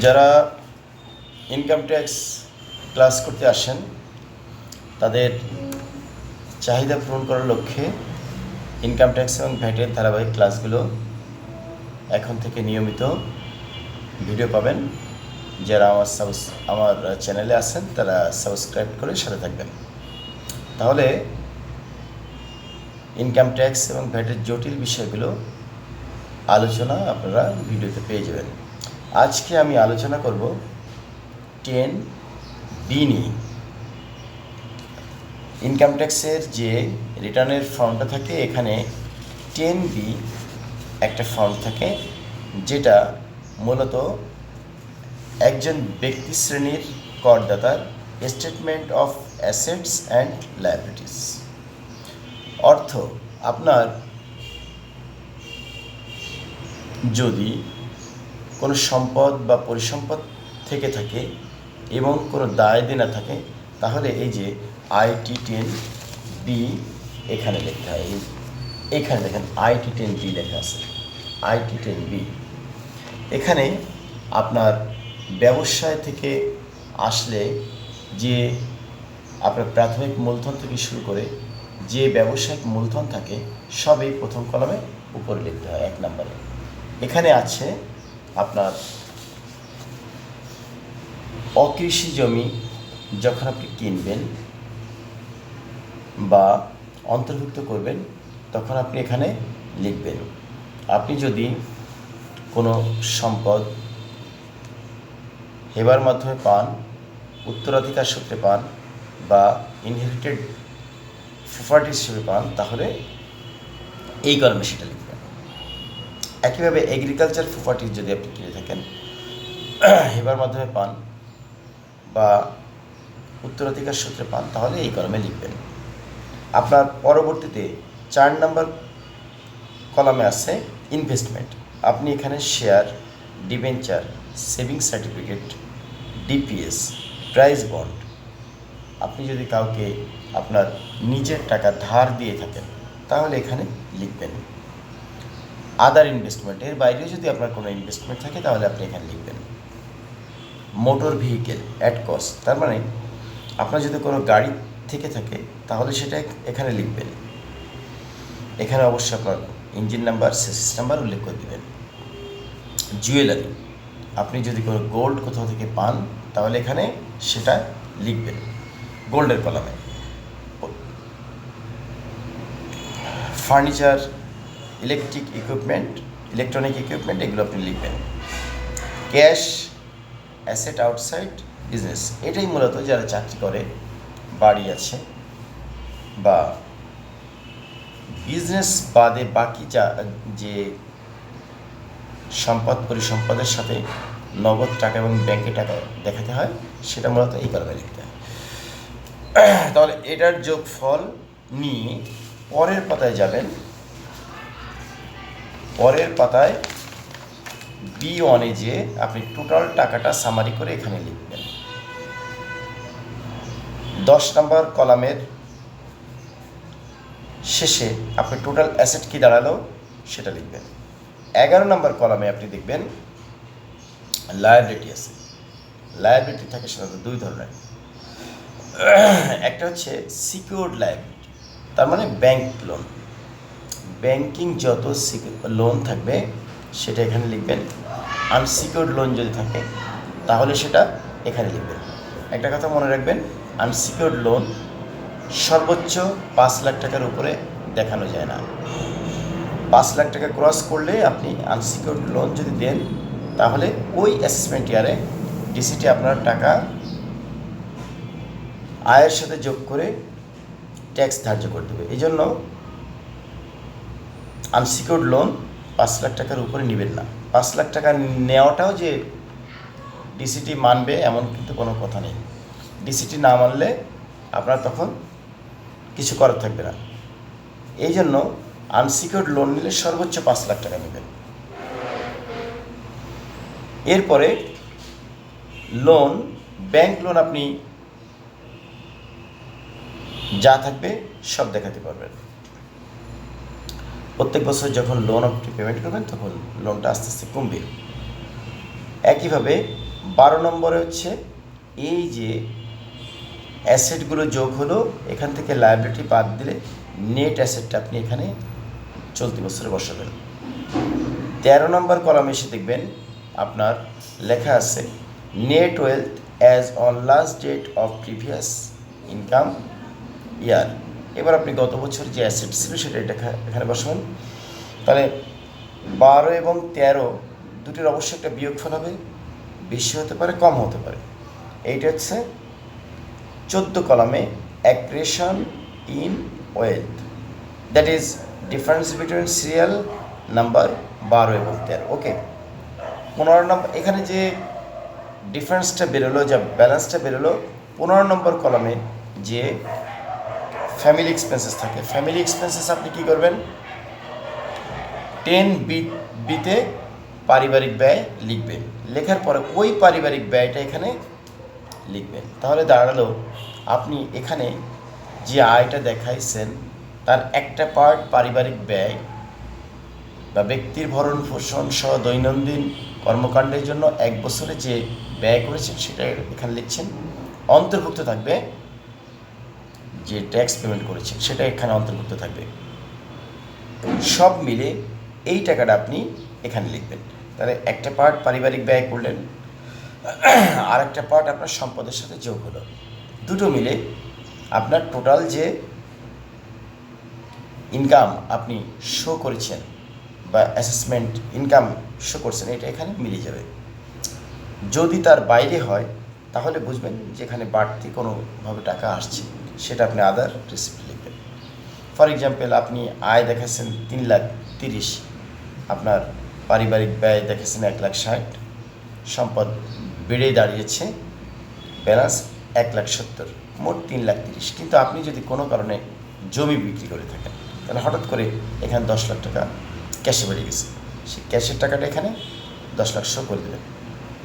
যারা income tax class করতে আসেন, তাদের চাহিদা পূরণ করার লক্ষ্যে ইনকাম ট্যাক্স এবং ভ্যাটের ধারাবাহিক ক্লাসগুলো এখন থেকে নিয়মিত ভিডিও পাবেন। যারা আমার সাবস আমার চ্যানেলে আছেন, তারা সাবস্ক্রাইব করে সাথে থাকবেন। তাহলে ইনকাম ট্যাক্স এবং ভ্যাটের জটিল বিষয়গুলো আলোচনা আপনারা ভিডিওতে পেয়ে যাবেন। আজকে আমি আলোচনা করব টেন বি নিয়ে। ইনকাম ট্যাক্সের যে রিটার্নের ফর্মটা থাকে, এখানে টেন বি একটা ফর্ম থাকে, যেটা মূলত একজন ব্যক্তি শ্রেণির করদাতার statement of assets and liabilities অর্থ, আপনার যদি কোনো সম্পদ বা পরিসম্পদ থেকে থাকে এবং কোনো দায় দেনা থাকে, তাহলে এই যে আইটি টেন বি এখানে লিখতে হয়। এখানে দেখেন আইটি টেন বি লেখা আছে। IT ten B. এখানে আপনার ব্যবসায় থেকে আসলে যে আপনার প্রাথমিক মূলধন থেকে শুরু করে যে ব্যবসায়িক মূলধন থাকে, সবই প্রথম কলমে উপরে লিখতে হয় এক নম্বরে। এখানে আছে আপনার অকৃষি জমি যখন আপনি কিনবেন বা অন্তর্ভুক্ত করবেন, তখন আপনি এখানে লিখবেন। আপনি যদি কোনো সম্পদ হেবার মাধ্যমে পান, উত্তরাধিকার সূত্রে পান বা ইনহেরিটেড প্রপার্টি হিসেবে পান, তাহলে এই কলমে সেটা লিখবেন একইভাবে এগ্রিকালচার প্রপার্টি যদি আপনি কিনে থাকেন, হেবার মাধ্যমে পান বা উত্তরাধিকার সূত্রে পান, তাহলে এই কলমে লিখবেন। আপনার পরবর্তীতে চার নম্বর কলামে আছে ইনভেস্টমেন্ট আপনি এখানে share debenture savings certificate DPS prize bond আপনি যদি কাউকে আপনার নিজের টাকা ধার দিয়ে থাকেন, তাহলে এখানে লিখবেন। আদার ইনভেস্টমেন্ট এর বাইরেও যদি আপনার কোনো ইনভেস্টমেন্ট থাকে, তাহলে আপনি এখানে লিখবেন। মোটর ভেহিকেল অ্যাট কস্ট তার মানে আপনার যদি কোনো গাড়ি থেকে থাকে, তাহলে সেটা এখানে লিখবেন। এখানে অবশ্যই আপনার ইঞ্জিন নাম্বার সেসিস নাম্বার উল্লেখ করে দেবেন। জুয়েলারি আপনি যদি কোনো গোল্ড কোথাও থেকে পান, তাহলে এখানে সেটা লিখবেন। গোল্ডের কলামে। Furniture electric equipment electronic equipment এগুলো আপনি লিখবেন। ক্যাশ অ্যাসেট আউটসাইড বিজনেস এটাই মূলত যারা চাকরি করে, বাড়ি আছে, বা বিজনেস বাদে বাকি যা, যে সম্পদ পরিসম্পদের সাথে নগদ টাকা এবং ব্যাংকে টাকা দেখাতে হয়, সেটা মূলত এই কলমে লিখতে হয়। তাহলে এটার যোগফল নিয়ে পরের পাতায় যাবেন। পরের পাতায় বি ওয়ানে যে আপনি টোটাল টাকাটা সামারি করে এখানে লিখবেন। দশ নম্বর কলামের শেষে আপনি টোটাল অ্যাসেট কি দাঁড়াল সেটা লিখবেন। এগারো নম্বর কলামে আপনি দেখবেন লায়াবিলিটি আছে। লায়াবিলিটি থাকে সাধারণত দুই ধরনের। একটা হচ্ছে সিকিউরড লায়াবিলিটি তার মানে ব্যাংক লোন ব্যাংকিং যত লোন থাকবে, সেটা এখানে লিখবেন। আনসিকিউরড লোন যদি থাকে, তাহলে সেটা এখানে লিখবেন। একটা কথা মনে রাখবেন আনসিকিউরড লোন সর্বোচ্চ পাঁচ লাখ টাকার উপরে দেখানো যায় না। পাঁচ লাখ টাকা ক্রস করলে আপনি আনসিকিউরড লোন যদি দেন, তাহলে ওই অ্যাসেসমেন্ট ইয়ারে ডিসিটি আপনার টাকা আয়ের সাথে যোগ করে ট্যাক্স ধার্য করে দেবে। এই জন্য আনসিকিউরড লোন পাঁচ লাখ টাকার উপরে নেবেন না। পাঁচ লাখ টাকা নেওয়াটাও যে ডিসিটি মানবে এমন কিন্তু কোনো কথা নেই। ডিসিটি না মানলে আপনার তখন কিছু করার থাকবে না। এই জন্য আনসিকিউর্ড লোন নিলে সর্বোচ্চ পাঁচ লাখ টাকা নেবেন। এরপরে লোন, ব্যাংক লোন আপনি যা থাকবে সব দেখাতে পারবেন। প্রত্যেক বছর যখন লোন আপনি পেমেন্ট করবেন, তখন লোনটা আস্তে আস্তে কমবে। একইভাবে বারো নম্বরে হচ্ছে এই যে অ্যাসেটগুলো যোগ হলো, এখান থেকে লাইবিলিটি বাদ দিলে নেট অ্যাসেটটা আপনি এখানে চলতি বছরে বসাবেন। তেরো নম্বর কলামে এসে দেখবেন, আপনার লেখা আছে net wealth as on last date of previous income year এবার আপনি গত বছর যে অ্যাসেট ছিল সেটা এটা এখানে বসাবেন। তাহলে বারো এবং তেরো দুটির অবশ্যই একটা বিয়োগফল হবে। বেশি হতে পারে, কম হতে পারে। এইটা হচ্ছে চোদ্দ কলামে accretion in wealth. That is difference between serial number বারো এবং তেরো। ওকে পনেরো নম্বর, এখানে যে ডিফারেন্সটা বেরোলো, যা ব্যালেন্সটা বেরোলো, পনেরো নম্বর কলামে যে ফ্যামিলি এক্সপেন্সেস থাকে। ফ্যামিলি এক্সপেন্সেস আপনি কী করবেন? টেন বি বিতে পারিবারিক ব্যয় লিখবেন। লেখার পরে ওই পারিবারিক ব্যয়টা এখানে লিখবেন। তাহলে দাঁড়াল, আপনি এখানে যে আয়টা দেখাইছেন, তার একটা পার্ট পারিবারিক ব্যয় বা ব্যক্তির ভরণ পোষণ সহ দৈনন্দিন কর্মকাণ্ডের জন্য এক বছরে যে ব্যয় করেছেন সেটা এখানে লিখছেন। অন্তর্ভুক্ত থাকবে যে ট্যাক্স পেমেন্ট করেছেন, সেটা এখানে অন্তর্ভুক্ত থাকবে। সব মিলে এই টাকাটা আপনি এখানে লিখবেন। তাহলে একটা পার্ট পারিবারিক ব্যয় করলেন, আর একটা পার্ট আপনার সম্পদের সাথে যোগ হলো। দুটো মিলে আপনার টোটাল যে ইনকাম আপনি শো করেছেন বা অ্যাসেসমেন্ট ইনকাম শো করছেন, এটা এখানে মিলে যাবে। যদি তার বাইরে হয়, তাহলে বুঝবেন যে এখানে বাড়তি কোনোভাবে টাকা আসছে। সেটা আপনি আদার রিসিপ্ট লিখবেন। ফর এক্সাম্পল আপনি আয় দেখাচ্ছেন তিন লাখ তিরিশ, আপনার পারিবারিক ব্যয় দেখেছেন এক লাখ ষাট, সম্পদ বেড়ে দাঁড়িয়েছে ব্যালেন্স এক লাখ সত্তর, মোট তিন লাখ তিরিশ। কিন্তু আপনি যদি কোনো কারণে জমি বিক্রি করে থাকেন, তাহলে হঠাৎ করে এখানে দশ লাখ টাকা ক্যাশে বেড়ে গেছে। সেই ক্যাশের টাকাটা এখানে দশ লাখ শো করে দেবেন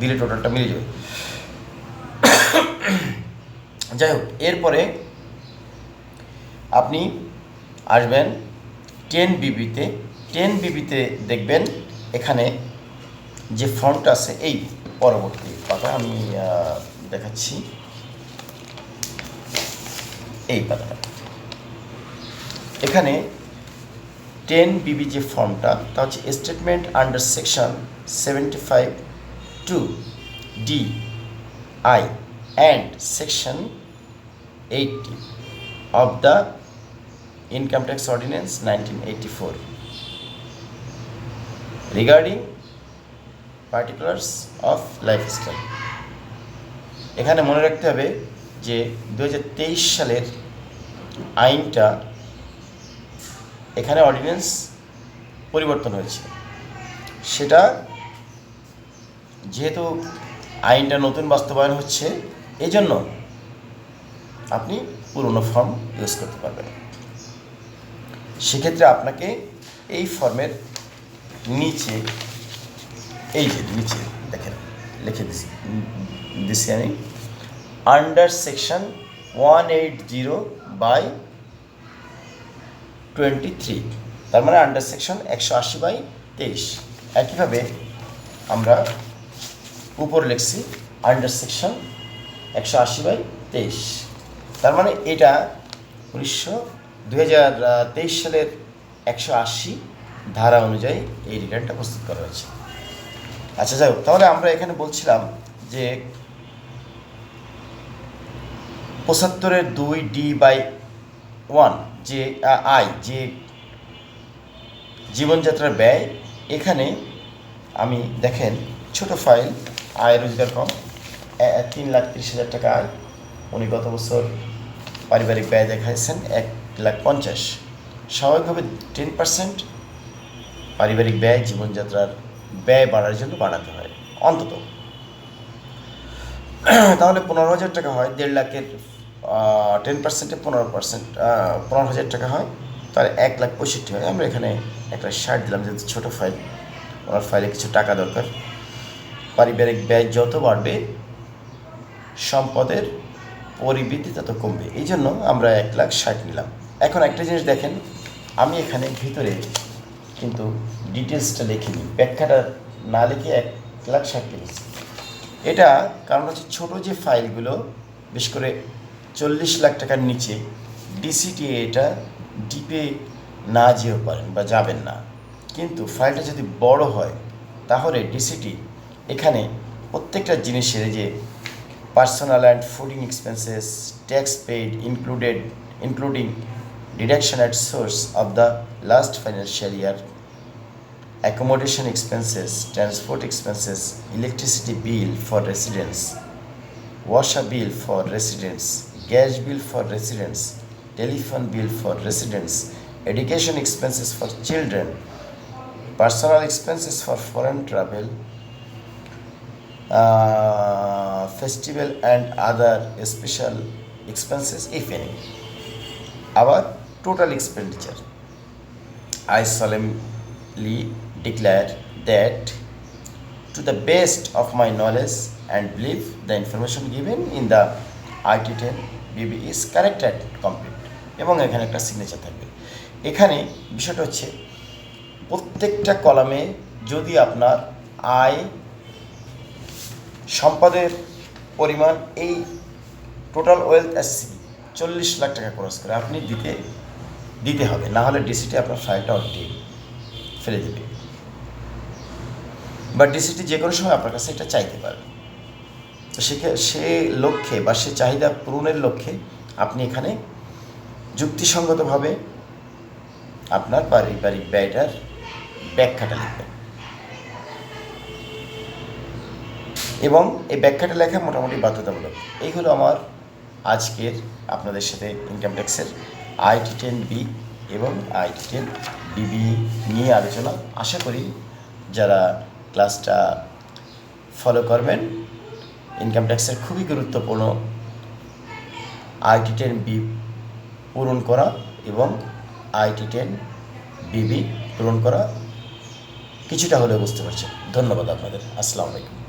দিলে টোটালটা মিলে যাবে। যাই হোক, এরপরে আপনি আসবেন টেন বিবিতে টেন বিবিতে দেখবেন এখানে যে ফন্ট আছে, এই পরবর্তী পাতা আমি দেখাচ্ছি। এই পাতাটা। এখানে টেন বিবি যে ফর্মটা, তা হচ্ছে statement under section seventy five two D I and section eighty of the Income Tax Ordinance 1984 regarding particulars of lifestyle. এখানে মনে রাখতে হবে যে দু হাজার তেইশ সালের আইনটা এখানে অর্ডিন্যান্স পরিবর্তন হয়েছে। সেটা যেহেতু আইনটা নতুন বাস্তবায়ন হচ্ছে এই জন্য আপনি পুরনো ফর্ম ইউজ করতে পারবেন। সেক্ষেত্রে আপনাকে এই ফর্মের নিচে, এই যে নিচে, দেখেন, লিখে দিছি আমি under section one eight zero by twenty three তার মানে আন্ডার সেকশন একশো আশি বাই তেইশ। একইভাবে আমরা উপর লিখছি আন্ডার সেকশন একশো আশি বাই তেইশ। তার মানে এটা উনিশশো দু হাজার তেইশ সালের একশো আশি ধারা অনুযায়ী এই রিটার্নটা প্রস্তুত করা হয়েছে। আচ্ছা যাই হোক, তাহলে আমরা এখানে বলছিলাম যে পঁচাত্তরের দুই ডি বাই ওয়ান যে আয় যে জীবনযাত্রার ব্যয়, এখানে আমি দেখেন ছোট ফাইল, আয় রোজগার কম তিন লাখ তিরিশ হাজার টাকা আয়। উনি গত বছর পারিবারিক ব্যয় দেখাইছেন এক লাখ পঞ্চাশ। স্বাভাবিকভাবে টেন পার্সেন্ট পারিবারিক ব্যয়, জীবনযাত্রার ব্যয় বাড়ার জন্য বাড়াতে হয়, অন্তত। তাহলে পনেরো হাজার টাকা হয়, দেড় লাখের টেন পার্সেন্টে পনেরো পার্সেন্ট পনেরো হাজার টাকা হয়, তাহলে এক লাখ পঁয়ষট্টি হয়। আমরা এখানে একটা শার্ট দিলাম, যেহেতু ছোটো ফাইল ওনার ফাইলে কিছু টাকা দরকার। পারিবারিক ব্যয় যত বাড়বে, সম্পদের পরিবৃদ্ধি তত কমবে। এই জন্য আমরা এক লাখ ষাট নিলাম। এখন একটা জিনিস দেখেন, আমি এখানে ভিতরে কিন্তু ডিটেলসটা লিখিনি, ব্যাখ্যাটা না লিখে এক লাখ ষাট লিখেছি এটা কারণ হচ্ছে ছোটো যে ফাইলগুলো, বিশেষ করে চল্লিশ লাখ টাকার নিচে ডিসিটি এটা ডিপে না যেও পারেন বা যাবেন না। কিন্তু ফাইলটা যদি বড় হয়, তাহলে ডিসিটি এখানে প্রত্যেকটা জিনিসের যে personal and fooding expenses tax paid included including deduction at source of the last financial year accommodation expenses, transport expenses, electricity bill for residents, washer bill for residents, gas bill for residents, telephone bill for residents, education expenses for children, personal expenses for foreign travel, uh, festival and other special expenses, if any. Our total expenditure. I solemnly declare that to the best of my knowledge and belief the information given in the IT10 BB is correct and complete এবং এখানে একটা signature থাকবে এখানে বিষয়টা হচ্ছে প্রত্যেকটা কলামে যদি আপনার আয় সম্পদের পরিমাণ এই টোটাল ওয়েলথ এসসি চল্লিশ লাখ টাকা খরচ করে আপনি দিতে দিতে হবে, না হলে ডিসিটি আপনার ফাইলটা অলরেডি ফেলে দেবে। বা ডিসিটি যে কোনো সময় আপনার কাছে এটা চাইতে পারবে তো সেখে, সে লক্ষ্যে বা সে চাহিদা পূরণের লক্ষ্যে আপনি এখানে যুক্তিসঙ্গতভাবে আপনার পারিবারিক ব্যয়টার ব্যাখ্যাটা লিখবেন। এবং এই ব্যাখ্যাটা লেখা মোটামুটি বাধ্যতামূলক। এই হলো আমার আজকের আপনাদের সাথে ইনকাম ট্যাক্সের আইটি টেন বি এবং আইটি টেন বিবি নিয়ে আলোচনা। আশা করি যারা ক্লাসটা ফলো করবেন ইনকাম ট্যাক্সের খুবই গুরুত্বপূর্ণ আইটি টেন বি পূরণ করা এবং আইটি টেন বিবি পূরণ করা কিছুটা হলেও বুঝতে পারছেন। ধন্যবাদ আপনাদের। আসসালামু আলাইকুম।